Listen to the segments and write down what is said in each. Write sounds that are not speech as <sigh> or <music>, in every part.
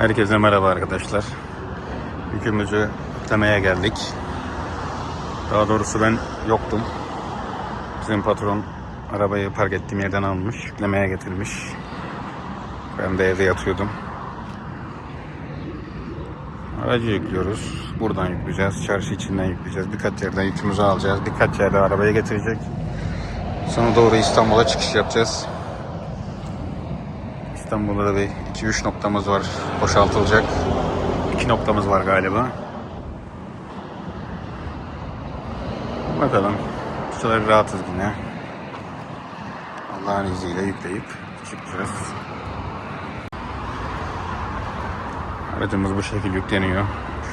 Herkese merhaba arkadaşlar. Yükümüzü yüklemeye geldik. Daha doğrusu ben yoktum. Bizim patron arabayı park ettiğim yerden almış, yüklemeye getirmiş. Ben de evde yatıyordum. Aracı yüklüyoruz. Buradan yükleyeceğiz. Çarşı içinden yükleyeceğiz. Birkaç yerden yükümüzü alacağız. Birkaç yerde arabaya getirecek. Sonra doğru İstanbul'a çıkış yapacağız. İstanbul'da da bir 2-3 noktamız var boşaltılacak. 2 noktamız var galiba. Bakalım. Bu sefer rahatız yine. Allah'ın izniyle yükleyip çıkacağız. Aracımız bu şekilde yükleniyor.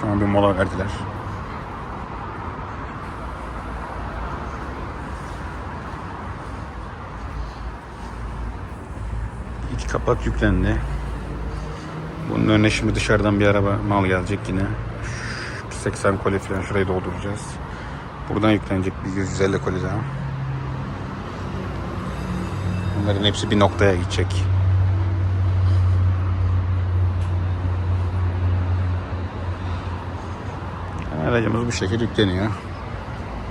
Şu an bir mola verdiler. Kapak yüklendi. Bunun önüne şimdi dışarıdan bir araba mal gelecek yine. Şu 80 koli falan şurayı dolduracağız. Buradan yüklenecek bir 150 koli daha. Bunların hepsi bir noktaya gidecek. Aracımız bu şekilde yükleniyor.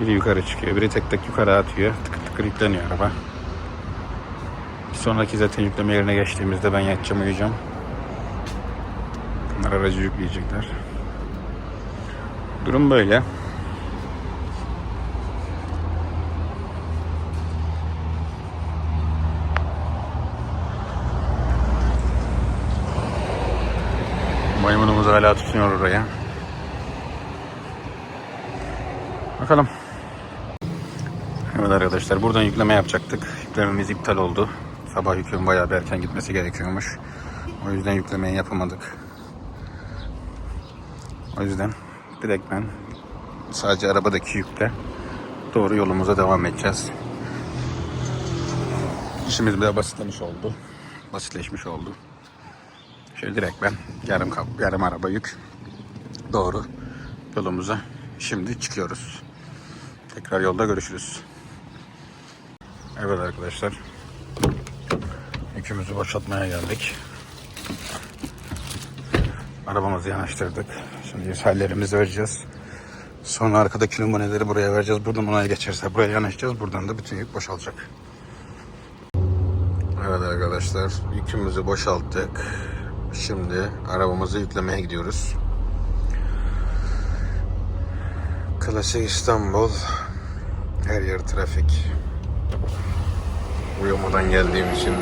Biri yukarı çıkıyor, biri tek tek yukarı atıyor. Tıkır tıkır yükleniyor araba. Sonraki zaten yükleme yerine geçtiğimizde ben yatacağım uyuyacağım. Bunlar aracı yükleyecekler. Durum böyle. Maymunumuz hala tutunuyor oraya. Bakalım. Evet arkadaşlar buradan yükleme yapacaktık. Yüklememiz iptal oldu. Sabah yükün bayağı bir erken gitmesi gerekiyormuş. O yüzden yüklemeyi yapamadık. O yüzden direkt ben sadece arabadaki yükle doğru yolumuza devam edeceğiz. İşimiz biraz basitlemiş oldu. Basitleşmiş oldu. Şöyle direkt ben yarım kap, yarım araba yük doğru yolumuza şimdi çıkıyoruz. Tekrar yolda görüşürüz. Evet arkadaşlar. Yükümüzü boşaltmaya geldik. Arabamızı yanaştırdık. Şimdi hallerimizi vereceğiz. Sonra arkadaki numuneleri buraya vereceğiz. Buradan onaya geçerse buraya yanaşacağız. Buradan da bütün yük boşalacak. Evet arkadaşlar yükümüzü boşalttık. Şimdi arabamızı yüklemeye gidiyoruz. Klasik İstanbul. Her yer trafik. Uyumadan geldiğim için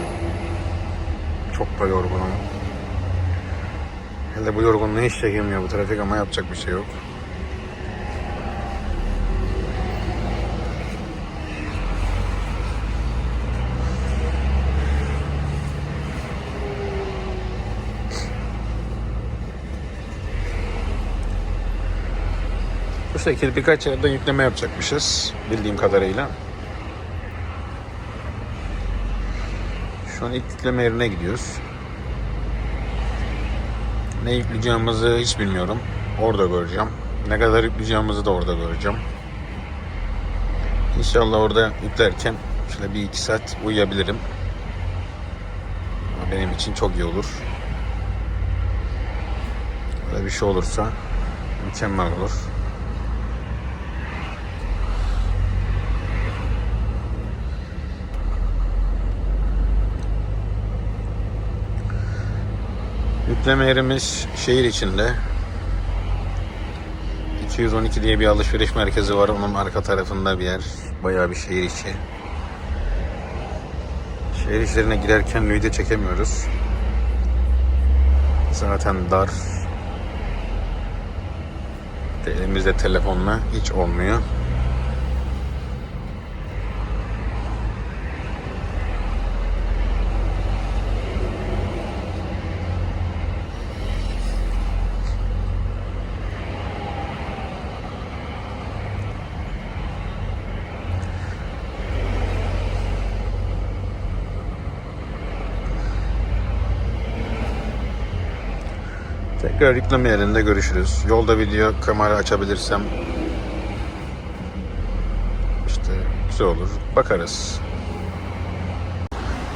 çok da yorgunum. Hele bu yorgunluğu hiç çekemiyor bu trafik ama yapacak bir şey yok. Bu şekilde birkaç yerden yükleme yapacakmışız bildiğim kadarıyla. Şu an ilk yükleme yerine gidiyoruz. Ne yükleyeceğimizi hiç bilmiyorum. Orada göreceğim. Ne kadar yükleyeceğimizi de orada göreceğim. İnşallah orada yüklerken şöyle bir iki saat uyuyabilirim. Benim için çok iyi olur. Böyle bir şey olursa mükemmel olur. Yükleme yerimiz şehir içinde. 212 diye bir alışveriş merkezi var. Onun arka tarafında bir yer. Bayağı bir şehir içi. Şehir içlerine girerken lüyde çekemiyoruz. Zaten dar. De Elimizde telefonla hiç olmuyor. Tekrar yükleme yerinde görüşürüz. Yolda video kamera açabilirsem işte güzel olur. Bakarız.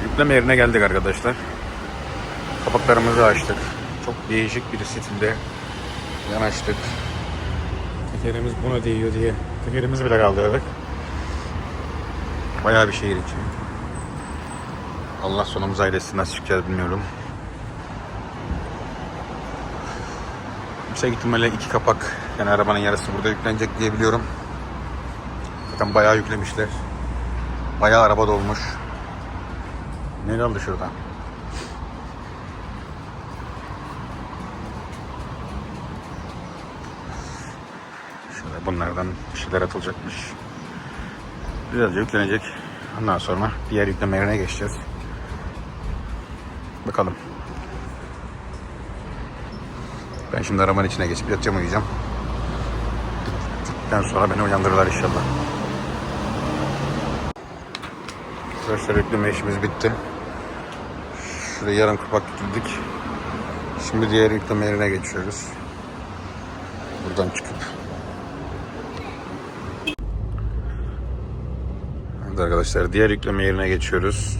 Yükleme yerine geldik arkadaşlar. Kapaklarımızı açtık. çok değişik bir stilde yanaştık. Tekerimiz buna değiyor diye. Tekerimizi bile kaldırdık. Bayağı bir şehir içi. Allah sonumuzu ailesin nasıl çıkacağız bilmiyorum. Yüksek ihtimalle iki kapak yani arabanın yarısı burada yüklenecek diye biliyorum. Zaten bayağı yüklemişler. Bayağı araba dolmuş. Ne kaldı şurada? Şöyle bunlardan bir şeyler atılacakmış. Birazca yüklenecek. Ondan sonra diğer yükleme yerine geçeceğiz. Bakalım. Ben şimdi arabanın içine geçip yatacağım uyuyacağım. Gittikten sonra beni uyandırırlar inşallah. Arkadaşlar yükleme işimiz bitti. Şuraya yarım kapak yükledik. Şimdi diğer yükleme yerine geçiyoruz. Buradan çıkıp. Evet arkadaşlar diğer yükleme yerine geçiyoruz.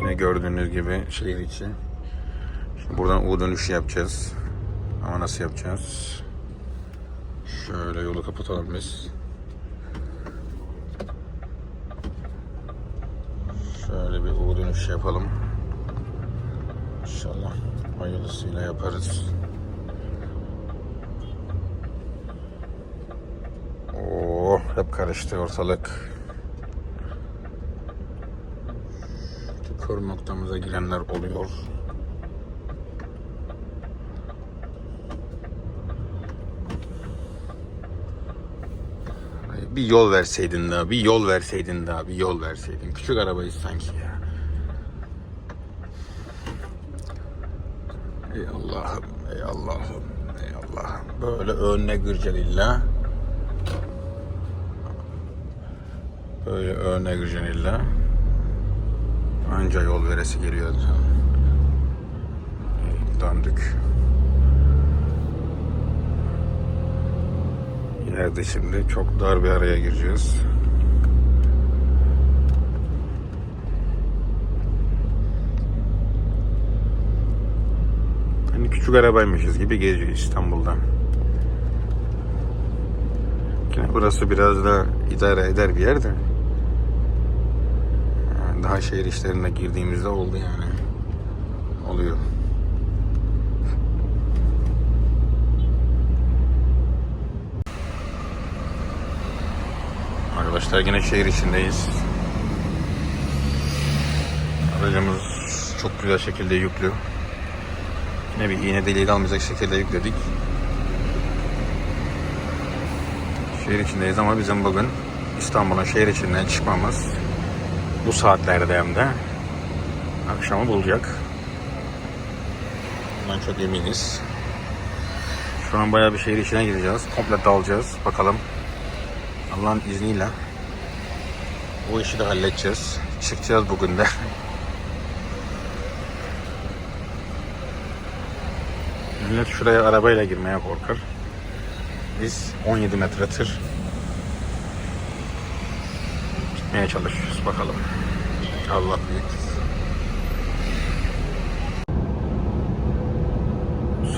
Yine gördüğünüz gibi şehir içi. Buradan U dönüşü yapacağız. Ama nasıl yapacağız? Şöyle yolu kapatalım biz. Şöyle bir U dönüş yapalım. İnşallah hayırlısıyla yaparız. Oo, hep karıştı ortalık. Kör noktamıza girenler oluyor. Bir yol verseydin daha, bir yol verseydin daha, bir yol verseydin. Küçük arabayız sanki ya. Ey Allah'ım, ey Allah'ım, ey Allah'ım. Böyle önüne gırcal illa. Böyle önüne gırcal illa. Anca yol veresi geliyor. Döndük. İleride şimdi çok dar bir araya gireceğiz. Hani küçük arabaymışız gibi geziyor İstanbul'da. Yine burası biraz da idare eder bir yer de. Daha şehir işlerine girdiğimizde oldu yani. Oluyor. Arkadaşlar yine şehir içindeyiz. Aracımız çok güzel şekilde yüklü. Yine bir iğne deliği kalmayacak şekilde yükledik. Şehir içindeyiz ama bizim bugün İstanbul'un şehir içinden çıkmamız bu saatlerde hem de akşamı bulacak. Bundan çok eminiz. Şu an bayağı bir şehir içine gireceğiz. Komple dalacağız. Bakalım Allah'ın izniyle bu işi de halledeceğiz. Çıkacağız bugün de. <laughs> Millet şuraya arabayla girmeye korkar. Biz 17 metre tır gitmeye çalışıyoruz. Bakalım. Allah büyük.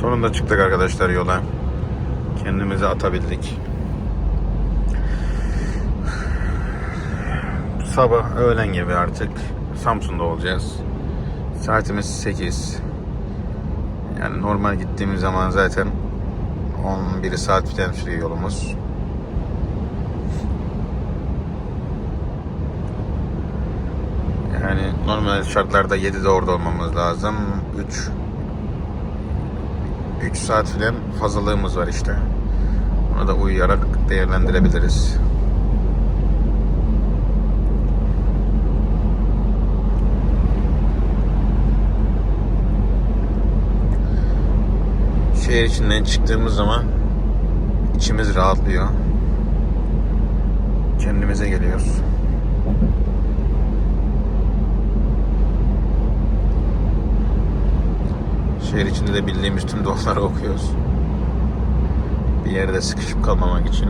Sonunda çıktık arkadaşlar yola. Kendimizi atabildik. Sabah öğlen gibi artık Samsun'da olacağız. Saatimiz 8. Yani normal gittiğimiz zaman zaten 11 saat falan sürüyor yolumuz. Yani normal şartlarda 7'de orada olmamız lazım. 3 3 saat falan fazlalığımız var işte. Onu da uyuyarak değerlendirebiliriz. Şehir içinden çıktığımız zaman içimiz rahatlıyor. Kendimize geliyoruz. Şehir içinde de bildiğimiz tüm duaları okuyoruz. Bir yerde sıkışıp kalmamak için.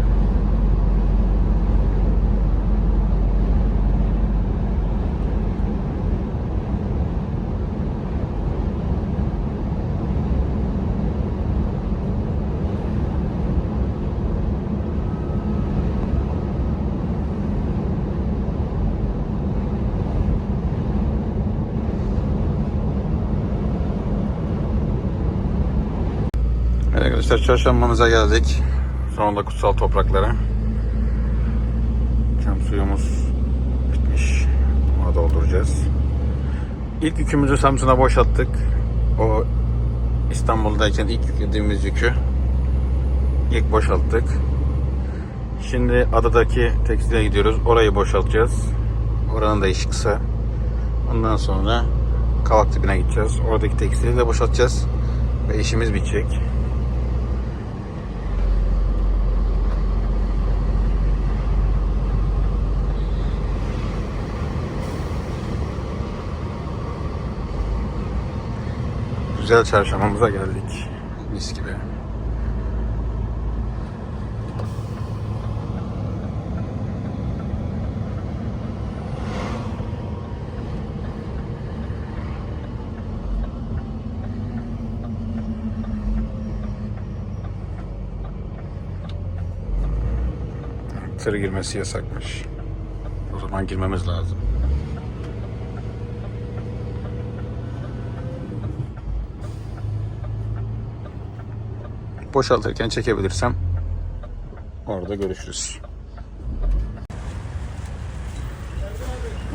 Evet arkadaşlar çarşambamıza geldik. Sonunda kutsal topraklara. Cam suyumuz bitmiş. Ona dolduracağız. İlk yükümüzü Samsun'a boşalttık. O İstanbul'dayken ilk yüklediğimiz yükü ilk boşalttık. Şimdi adadaki tekstile gidiyoruz. Orayı boşaltacağız. Oranın da işi kısa. Ondan sonra kavak dibine gideceğiz. Oradaki tekstili de boşaltacağız. Ve işimiz bitecek. Güzel çarşambamıza geldik. Mis gibi. Tır girmesi yasakmış. O zaman girmemiz lazım. Boşaltırken çekebilirsem orada görüşürüz.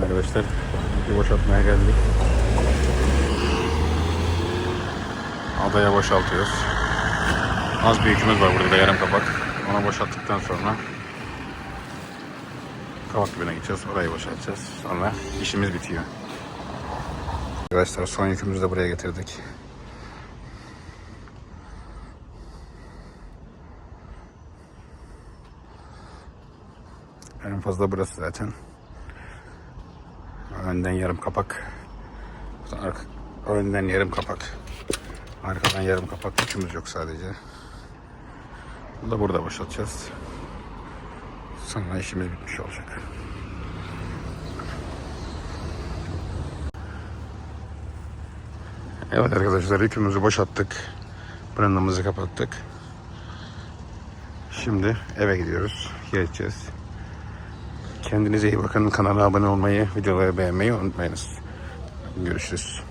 Arkadaşlar bir boşaltmaya geldik. Adaya boşaltıyoruz. Az bir yükümüz var burada da yarım kapak. Onu boşalttıktan sonra kavak dibine gideceğiz. Orayı boşaltacağız. Sonra işimiz bitiyor. Arkadaşlar son yükümüzü de buraya getirdik. En fazla burası zaten. Önden yarım kapak. Önden yarım kapak. Arkadan yarım kapak yükümüz yok sadece. Bunu da burada boşaltacağız. Sonra işimiz bitmiş olacak. Evet arkadaşlar yükümüzü boşalttık. Brandamızı kapattık. Şimdi eve gidiyoruz. Geleceğiz. Kendinize iyi bakın. Kanala abone olmayı, videoları beğenmeyi unutmayınız. Görüşürüz.